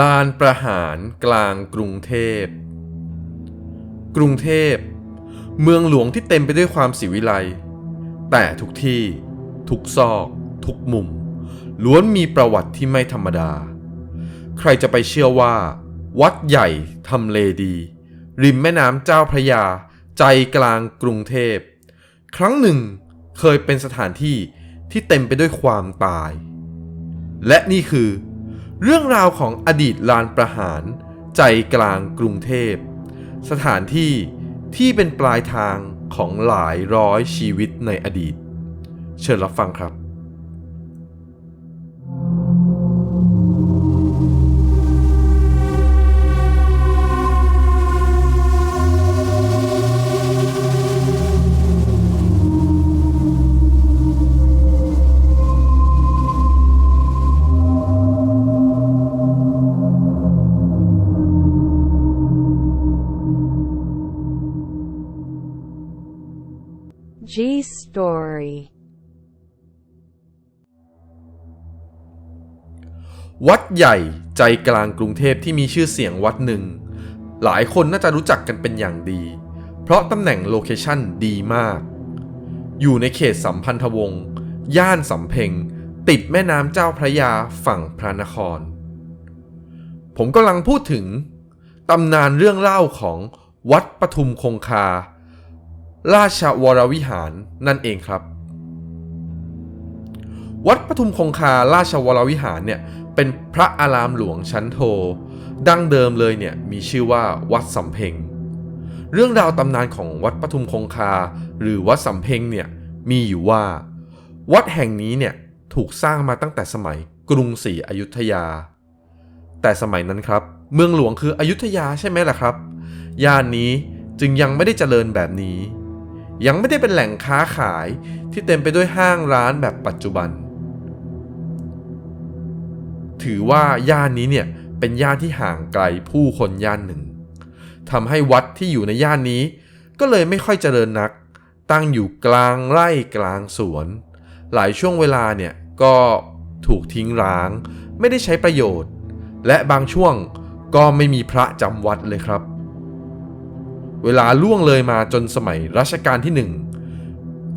ลานประหารกลางกรุงเทพ กรุงเทพ เมืองหลวงที่เต็มไปด้วยความสิวิไลแต่ทุกที่ ทุกซอก ทุกมุม ล้วนมีประวัติที่ไม่ธรรมดา ใครจะไปเชื่อว่า วัดใหญ่ทำเลดี ริมแม่น้ำเจ้าพระยา ใจกลางกรุงเทพ ครั้งหนึ่งเคยเป็นสถานที่ที่เต็มไปด้วยความตาย และนี่คือ เรื่องราวของอดีตลานประหาร ใจกลางกรุงเทพ สถานที่ที่เป็นปลายทางของหลายร้อยชีวิตในอดีต เชิญรับฟังครับ Story วัดใหญ่ใจกลางกรุงเทพที่มีชื่อเสียงวัดหนึ่ง หลายคนน่าจะรู้จักกันเป็นอย่างดี เพราะตำแหน่งโลเคชั่นดีมาก อยู่ในเขตสัมพันธวงศ์ย่านสำเพ็ง ติดแม่น้ำเจ้าพระยาฝั่งพระนคร ผมกำลังพูดถึงตำนานเรื่องเล่าของวัดปทุมคงคา ราชวรวิหารนั่นเองครับ วัดปทุมคงคาราชวรวิหารเนี่ยเป็นพระอารามหลวงชั้นโท ดั้งเดิมเลยเนี่ยมีชื่อว่าวัดสำเพ็ง เรื่องราวตำนานของวัดปทุมคงคา หรือวัดสำเพ็งเนี่ยมีอยู่ว่า วัดแห่งนี้เนี่ยถูกสร้างมาตั้งแต่สมัยกรุงศรีอยุธยา แต่สมัยนั้นครับ เมืองหลวงคืออยุธยาใช่ไหมล่ะครับ ย่านนี้จึงยังไม่ได้เจริญแบบนี้ ยังไม่ได้เป็นแหล่งค้าขายที่เต็มไปด้วยห้างร้านแบบปัจจุบัน ถือว่าย่านนี้เนี่ยเป็นย่านที่ห่างไกลผู้คนย่านหนึ่งทำให้วัดที่อยู่ในย่านนี้ ก็เลยไม่ค่อยเจริญนัก ตั้งอยู่กลางไร่กลางสวน หลายช่วงเวลาเนี่ยก็ถูกทิ้งร้าง ไม่ได้ใช้ประโยชน์ และบางช่วงก็ไม่มีพระจำวัดเลยครับ เวลาล่วงเลยมาจนสมัยรัชกาลที่หนึ่ง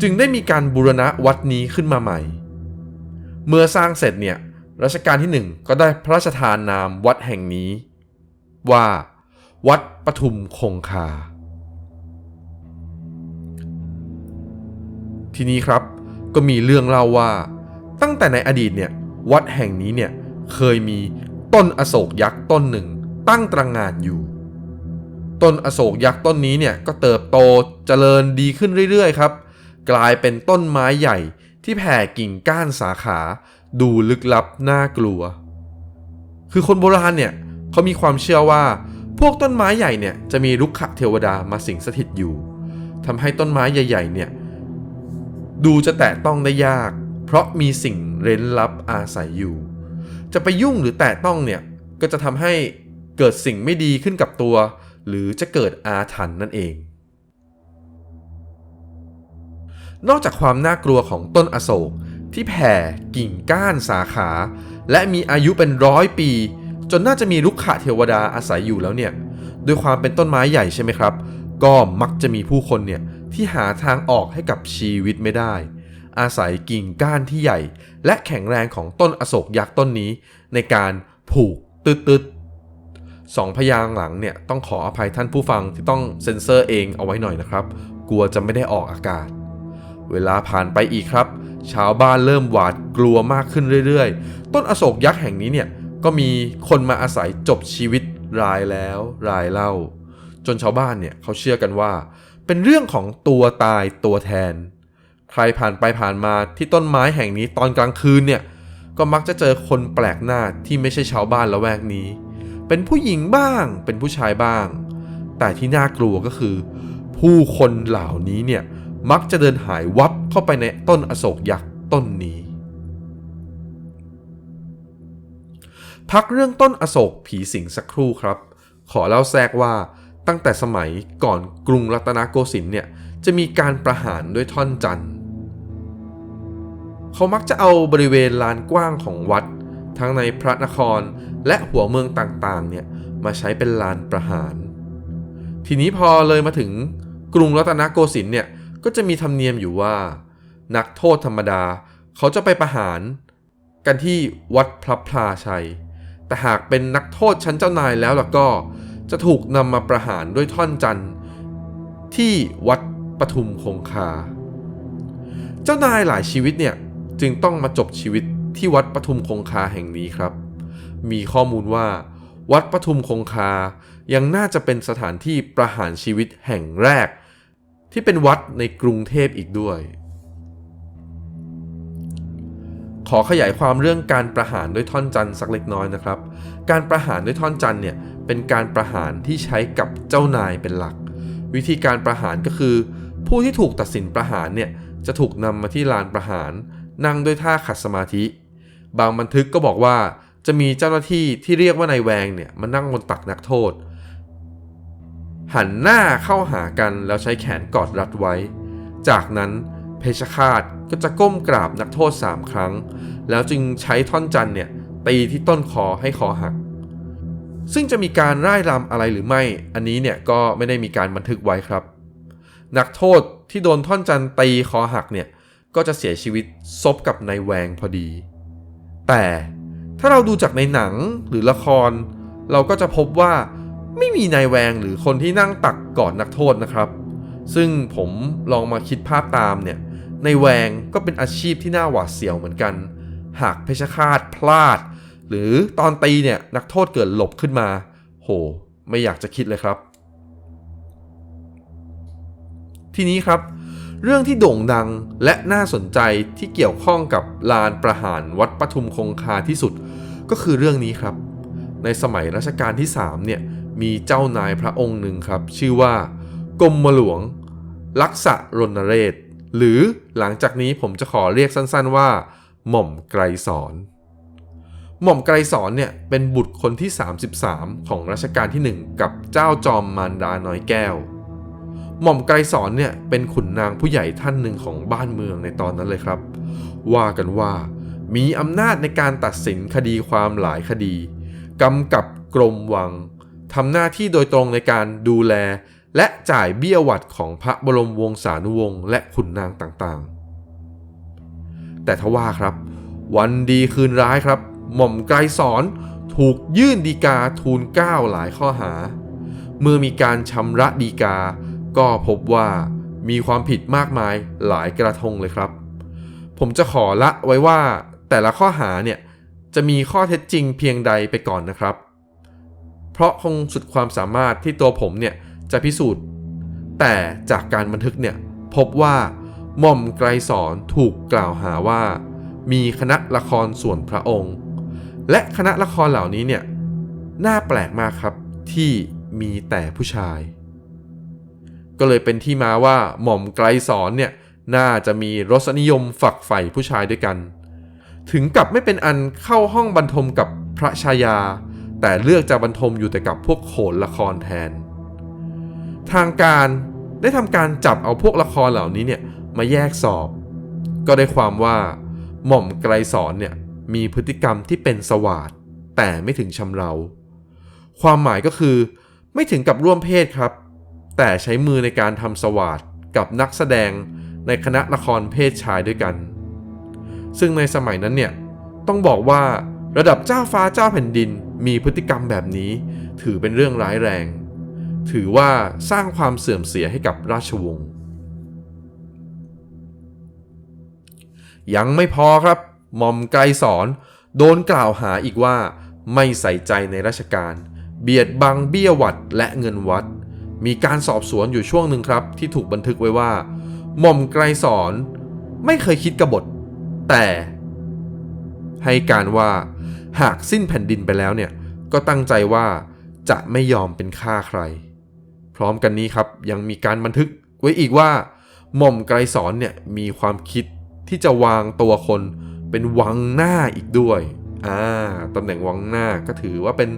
จึงได้มีการบูรณะวัดนี้ขึ้นมาใหม่ เมื่อสร้างเสร็จเนี่ยรัชกาลที่หนึ่งก็ได้พระราชทานนามวัดแห่งนี้ ว่า วัดปทุมคงคา ทีนี้ครับก็มีเรื่องเล่าว่า ตั้งแต่ในอดีตเนี่ยวัดแห่งนี้เนี่ยเคยมีต้นอโศกยักษ์ต้นหนึ่งตั้งตระหงานอยู่ ต้นอโศกยักษ์ต้นนี้เนี่ยก็เติบโตเจริญดีขึ้นเรื่อยๆครับ กลายเป็นต้นไม้ใหญ่ที่แผ่กิ่งก้านสาขา ดูลึกลับน่ากลัว คือคนโบราณเนี่ยเขามีความเชื่อว่า พวกต้นไม้ใหญ่เนี่ยจะมีรุกขะเทวดามาสิงสถิตอยู่ทำให้ต้นไม้ใหญ่ ๆ เนี่ยดูจะแตะต้องได้ยาก เพราะมีสิ่งเร้นลับอาศัยอยู่ จะไปยุ่งหรือแตะต้องเนี่ยก็จะทำให้เกิดสิ่งไม่ดีขึ้นกับตัว หรือจะเกิดอาถรรพ์นั่นเอง นอกจากความน่ากลัวของต้นอโศกที่แผ่กิ่งก้านสาขา และมีอายุเป็นร้อยปี จนน่าจะมีลุกขะเทวดาอาศัยอยู่แล้วเนี่ยด้วยความเป็นต้นไม้ใหญ่ใช่ไหมครับ ก็มักจะมีผู้คนเนี่ยที่หาทางออกให้กับชีวิตไม่ได้ อาศัยกิ่งก้านที่ใหญ่ และแข็งแรงของต้นอโศกยักษ์ต้นนี้ ในการผูกตืดๆ สองพยางหลังเนี่ยต้องขออภัยท่านผู้ฟังที่ต้องเซ็นเซอร์เองเอาไว้หน่อยนะครับ กลัวจะไม่ได้ออกอากาศ เวลาผ่านไปอีกครับ ชาวบ้านเริ่มหวาดกลัวมากขึ้นเรื่อยๆ ต้นอโศกยักษ์แห่งนี้เนี่ยก็มีคนมาอาศัยจบชีวิตรายแล้วรายเล่า จนชาวบ้านเนี่ยเขาเชื่อกันว่า เป็นเรื่องของตัวตายตัวแทน ใครผ่านไปผ่านมาที่ต้นไม้แห่งนี้ตอนกลางคืนเนี่ยก็มักจะเจอคนแปลกหน้าที่ไม่ใช่ชาวบ้านละแวกนี้ เป็นผู้หญิงบ้าง เป็นผู้ชายบ้าง แต่ที่น่ากลัวก็คือ ผู้คนเหล่านี้เนี่ยมักจะเดินหายวับเข้าไปในต้นอโศกยักษ์ต้นนี้ พักเรื่องต้นอโศกผีสิงสักครู่ครับ ขอเล่าแทรกว่าตั้งแต่สมัยก่อนกรุงรัตนโกสินทร์เนี่ยจะมีการประหารด้วยท่อนจันทร์เขามักจะเอาบริเวณลานกว้างของวัด ทั้งในพระนครและหัวเมืองต่างๆเนี่ยมาใช้เป็นลานประหาร ทีนี้พอเลยมาถึงกรุงรัตนโกสินทร์เนี่ยก็จะมีธรรมเนียมอยู่ว่า นักโทษธรรมดา เขาจะไปประหารกันที่วัดพระพลาชัย แต่หากเป็นนักโทษชั้นเจ้านายแล้วล่ะก็จะถูกนำมาประหารด้วยท่อนจันทร์ที่วัดปทุมคงคา เจ้านายหลายชีวิตเนี่ยจึงต้องมาจบชีวิต ที่วัดปทุมคงคาแห่งนี้ครับ มีข้อมูลว่า วัดปทุมคงคายังน่าจะเป็นสถานที่ประหารชีวิตแห่งแรก ที่เป็นวัดในกรุงเทพอีกด้วย ขอขยายความเรื่องการประหารด้วยท่อนจันทร์สักเล็กน้อยนะครับ การประหารด้วยท่อนจันทร์เนี่ยเป็นการประหารที่ใช้กับเจ้านายเป็นหลัก วิธีการประหารก็คือ ผู้ที่ถูกตัดสินประหารเนี่ยจะถูกนำมาที่ลานประหาร นั่งด้วยท่าขัดสมาธิ บางบันทึกก็บอกว่าจะมีเจ้าหน้าที่ที่เรียกว่านายแวงเนี่ยมานั่งบนตักนักโทษ หันหน้าเข้าหากันแล้วใช้แขนกอดรัดไว้ จากนั้นเพชฌฆาตก็จะก้มกราบนักโทษ 3 ครั้ง แล้วจึงใช้ท่อนจันเนี่ยตีที่ต้นคอให้คอหัก ซึ่งจะมีการร่ายรำอะไรหรือไม่ อันนี้เนี่ยก็ไม่ได้มีการบันทึกไว้ครับ นักโทษที่โดนท่อนจันตีคอหักเนี่ยก็จะเสียชีวิตซบกับนายแวงพอดี แต่ถ้าเราดูจากในหนังหรือละคร เราก็จะพบว่าไม่มีนายแวงหรือคนที่นั่งตักกอดนักโทษนะครับ ซึ่งผมลองมาคิดภาพตามเนี่ยนายแวงก็เป็นอาชีพที่น่าหวาดเสียวเหมือนกัน หากเพชฌฆาตพลาด หรือตอนตีเนี่ยนักโทษเกิดหลบขึ้นมา โห ไม่อยากจะคิดเลยครับ ทีนี้ครับ เรื่องที่โด่งดังและน่าสนใจที่เกี่ยวข้องกับลานประหารวัดปทุมคงคาที่สุด ก็คือเรื่องนี้ครับ ในสมัยรัชกาลที่3เนี่ยมีเจ้านายพระองค์หนึ่งครับ ชื่อว่ากรมหลวง ลักษะรณเรศ หรือหลังจากนี้ผมจะขอเรียกสั้นๆว่า หม่อมไกรสอน หม่อมไกรสอนเนี่ยเป็นบุตรคนที่ 33 ของรัชกาลที่ 1 กับเจ้าจอมมารดาน้อยแก้ว หม่อมไกรสอนเนี่ยเป็นขุนนางผู้ใหญ่ท่านหนึ่งของบ้านเมืองในตอนนั้นเลยครับ ว่ากันว่า มีอำนาจในการตัดสินคดีความหลายคดีกำกับกรมวังทำหน้าที่โดยตรงในการดูแล และจ่ายเบี้ยวัดของพระบรมวงศานุวงศ์และขุนนางต่างๆ แต่ทว่าครับ วันดีคืนร้ายครับ หม่อมไกรสอนถูกยื่นดีกาทูลเก้าหลายข้อหา เมื่อมีการชำระดีกา ก็พบว่ามีความผิดมากมายหลายกระทงเลยครับ ผมจะขอละไว้ว่าแต่ละข้อหาเนี่ยจะมีข้อเท็จจริงเพียงใดไปก่อนนะครับ เพราะคงสุดความสามารถที่ตัวผมเนี่ยจะพิสูจน์ แต่จากการบันทึกเนี่ยพบว่าหม่อมไกรสอนถูกกล่าวหาว่า มีคณะละครส่วนพระองค์ และคณะละครเหล่านี้เนี่ยน่าแปลกมากครับที่มีแต่ผู้ชาย ก็เลยเป็นที่มาว่าหม่อมไกรสอนเนี่ยน่าจะมีรสนิยมฝักใฝ่ผู้ชายด้วยกัน ถึงกับไม่เป็นอันเข้าห้องบรรทมกับพระชายา แต่เลือกจะบรรทมอยู่แต่กับพวกโขนละครแทน ทางการได้ทำการจับเอาพวกละครเหล่านี้เนี่ยมาแยกสอบ ก็ได้ความว่าหม่อมไกรสอนเนี่ยมีพฤติกรรมที่เป็นสวาดแต่ไม่ถึงชำเรา ความหมายก็คือ ไม่ถึงกับร่วมเพศครับ แต่ใช้มือในการทำสวาดกับนักแสดงในคณะละครเพศชายด้วยกัน ซึ่งในสมัยนั้นเนี่ย ต้องบอกว่าระดับเจ้าฟ้าเจ้าแผ่นดินมีพฤติกรรมแบบนี้ ถือเป็นเรื่องร้ายแรง ถือว่าสร้างความเสื่อมเสียให้กับราชวงศ์ยังไม่พอครับหม่อมไกรสอนโดนกล่าวหาอีกว่า ไม่ใส่ใจในราชการ เบียดบังเบี้ยวัดและเงินวัด มีการสอบสวนอยู่ช่วงหนึ่งครับ ที่ถูกบันทึกไว้ว่า หม่อมไกรสอนไม่เคยคิดกบฏ แต่ ให้การว่าหากสิ้นแผ่นดินไปแล้วเนี่ย ก็ตั้งใจว่าจะไม่ยอมเป็นฆ่าใคร พร้อมกันนี้ครับยังมีการบันทึกไว้อีกว่า หม่อมไกรสอนเนี่ยมีความคิดที่จะวางตัวคนเป็นวังหน้าอีกด้วยอ่าตำแหน่งวังหน้าก็ถือว่าเป็น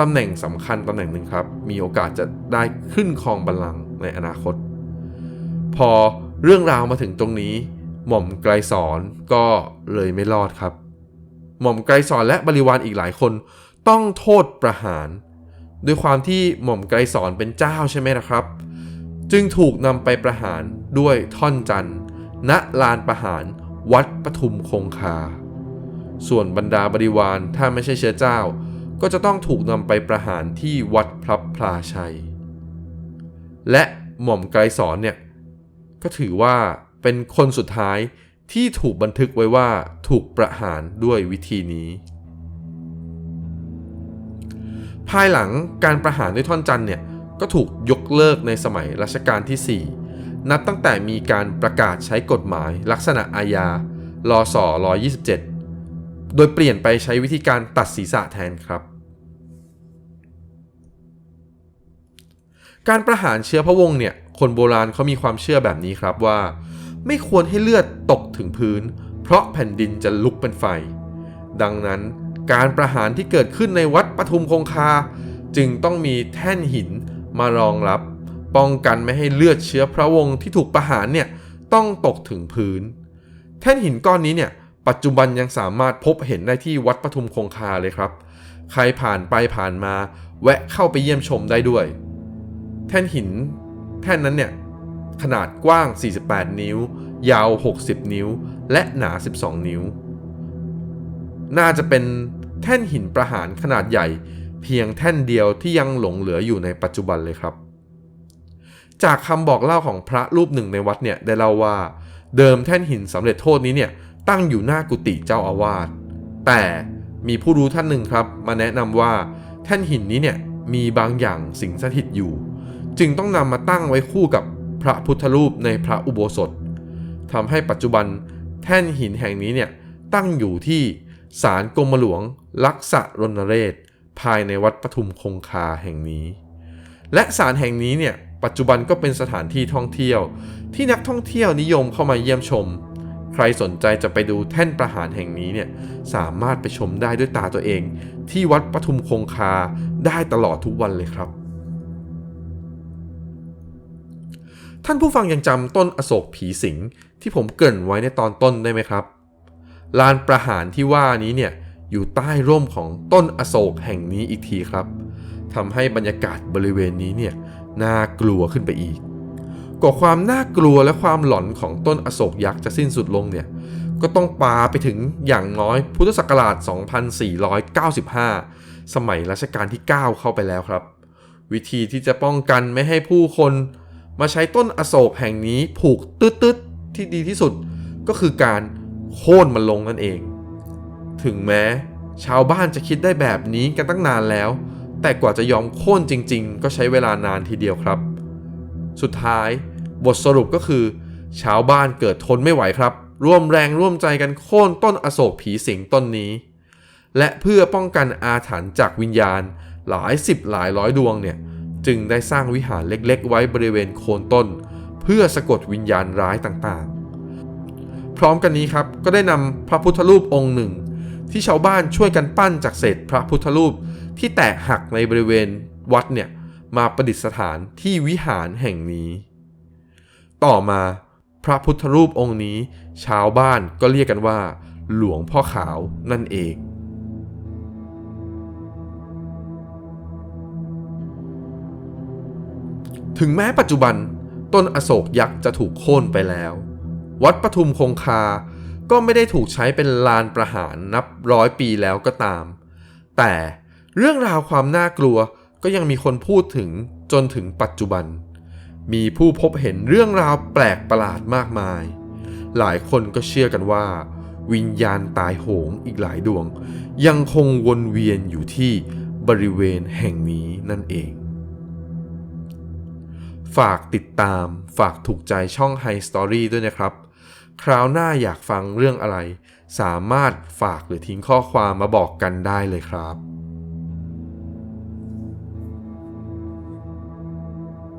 ตำแหน่งสำคัญตำแหน่งหนึ่งครับ มีโอกาสจะได้ขึ้นครองบัลลังก์ในอนาคต พอเรื่องราวมาถึงตรงนี้ หม่อมไกรสอนก็เลยไม่รอดครับ หม่อมไกรสอนและบริวารอีกหลายคนต้องโทษประหาร ด้วยความที่หม่อมไกรสอนเป็นเจ้าใช่ไหมนะครับ จึงถูกนำไปประหารด้วยท่อนจันทร์ณลานประหารวัดปทุมคงคา ส่วนบรรดาบริวารถ้าไม่ใช่เชื้อเจ้า ก็จะต้องถูกนำไปประหารที่วัดพระพลาชัย และหม่อมไกรสอนเนี่ยก็ถือว่าเป็นคนสุดท้ายที่ถูกบันทึกไว้ว่าถูกประหารด้วยวิธีนี้ ภายหลังการประหารด้วยท่อนจันเนี่ยก็ถูกยกเลิกในสมัยรัชกาลที่ 4 นับตั้งแต่มีการประกาศใช้กฎหมายลักษณะอาญารอสอ127 โดยเปลี่ยนไปใช้วิธีการตัดศีรษะแทนครับ การประหารเชื้อพระวงศ์เนี่ย คนโบราณเขามีความเชื่อแบบนี้ครับว่า ไม่ควรให้เลือดตกถึงพื้น เพราะแผ่นดินจะลุกเป็นไฟ ดังนั้นการประหารที่เกิดขึ้นในวัดปทุมคงคา จึงต้องมีแท่นหินมารองรับ ป้องกันไม่ให้เลือดเชื้อพระวงศ์ที่ถูกประหารเนี่ยต้องตกถึงพื้น แท่นหินก้อนนี้เนี่ยปัจจุบันยังสามารถพบเห็นได้ที่วัดปทุมคงคาเลยครับ ใครผ่านไปผ่านมา แวะเข้าไปเยี่ยมชมได้ด้วย แท่นหินแท่นนั้นเนี่ยขนาดกว้าง 48 นิ้ว ยาว 60 นิ้ว และหนา 12 นิ้ว น่าจะเป็นแท่นหินประหารขนาดใหญ่ เพียงแท่นเดียวที่ยังหลงเหลืออยู่ในปัจจุบันเลยครับ จากคำบอกเล่าของพระรูปหนึ่งในวัดเนี่ยได้เล่าว่า เดิมแท่นหินสำเร็จโทษนี้เนี่ยตั้งอยู่หน้ากุฏิเจ้าอาวาส แต่มีผู้รู้ท่านหนึ่งครับ มาแนะนำว่าแท่นหินนี้เนี่ยมีบางอย่างสิงสถิตอยู่ จึงต้องนำมาตั้งไว้คู่กับพระพุทธรูปในพระอุโบสถทำให้ปัจจุบันแท่นหินแห่งนี้เนี่ยตั้งอยู่ที่ศาลกรมหลวงลักษะรณเรศ ภายในวัดปทุมคงคาแห่งนี้ และศาลแห่งนี้เนี่ยปัจจุบันก็เป็นสถานที่ท่องเที่ยว ที่นักท่องเที่ยวนิยมเข้ามาเยี่ยมชม ใครสนใจจะไปดูแท่นประหารแห่งนี้เนี่ยสามารถไปชมได้ด้วยตาตัวเอง ที่วัดปทุมคงคาได้ตลอดทุกวันเลยครับ ท่านผู้ฟังยังจำต้นอโศกผีสิงที่ผมเกริ่นไว้ในตอนต้นได้ไหมครับ ลานประหารที่ว่านี้เนี่ยอยู่ใต้ร่มของต้นอโศกแห่งนี้อีกทีครับทำให้บรรยากาศบริเวณนี้เนี่ยน่ากลัวขึ้นไปอีกกว่าความน่ากลัวและความหลอนของต้นอโศกยักษ์จะสิ้นสุดลงเนี่ยก็ต้องปาไปถึงอย่างน้อยพุทธศักราช 2495 สมัยรัชกาลที่ 9 เข้าไปแล้วครับ วิธีที่จะป้องกันไม่ให้ผู้คน มาใช้ต้นอโศกแห่งนี้ผูกตืดๆที่ดีที่สุด ก็คือการโค่นมันลงนั่นเอง ถึงแม้ชาวบ้านจะคิดได้แบบนี้กันตั้งนานแล้ว แต่กว่าจะยอมโค่นจริง ๆ ก็ใช้เวลานานทีเดียวครับ สุดท้ายบทสรุปก็คือ ชาวบ้านเกิดทนไม่ไหวครับ ร่วมแรงร่วมใจกันโค่นต้นอโศกผีสิงต้นนี้ และเพื่อป้องกันอาถรรพ์จากวิญญาณหลายสิบหลายร้อยดวงเนี่ย จึงได้สร้างวิหารเล็กๆ ไว้บริเวณโคนต้น เพื่อสะกดวิญญาณร้ายต่างๆ พร้อมกันนี้ครับก็ได้นำพระพุทธรูปองค์หนึ่ง ที่ชาวบ้านช่วยกันปั้นจากเศษพระพุทธรูปที่แตกหักในบริเวณวัดเนี่ยมาประดิษฐานที่วิหารแห่งนี้ ต่อมาพระพุทธรูปองค์นี้ ชาวบ้านก็เรียกกันว่า หลวงพ่อขาวนั่นเอง ถึงแม้ปัจจุบันต้นอโศกยักษ์จะถูกโค่นไปแล้ว วัดปทุมคงคา ก็ไม่ได้ถูกใช้เป็นลานประหารนับร้อยปีแล้วก็ตาม แต่เรื่องราวความน่ากลัวก็ยังมีคนพูดถึงจนถึงปัจจุบัน มีผู้พบเห็นเรื่องราวแปลกประหลาดมากมาย หลายคนก็เชื่อกันว่า วิญญาณตายโหงอีกหลายดวง ยังคงวนเวียนอยู่ที่บริเวณแห่งนี้นั่นเอง ฝากติดตาม ฝากถูกใจช่อง High Story ด้วยนะครับ คราวหน้าอยากฟังเรื่องอะไร สามารถฝากหรือทิ้งข้อความมาบอกกันได้เลยครับ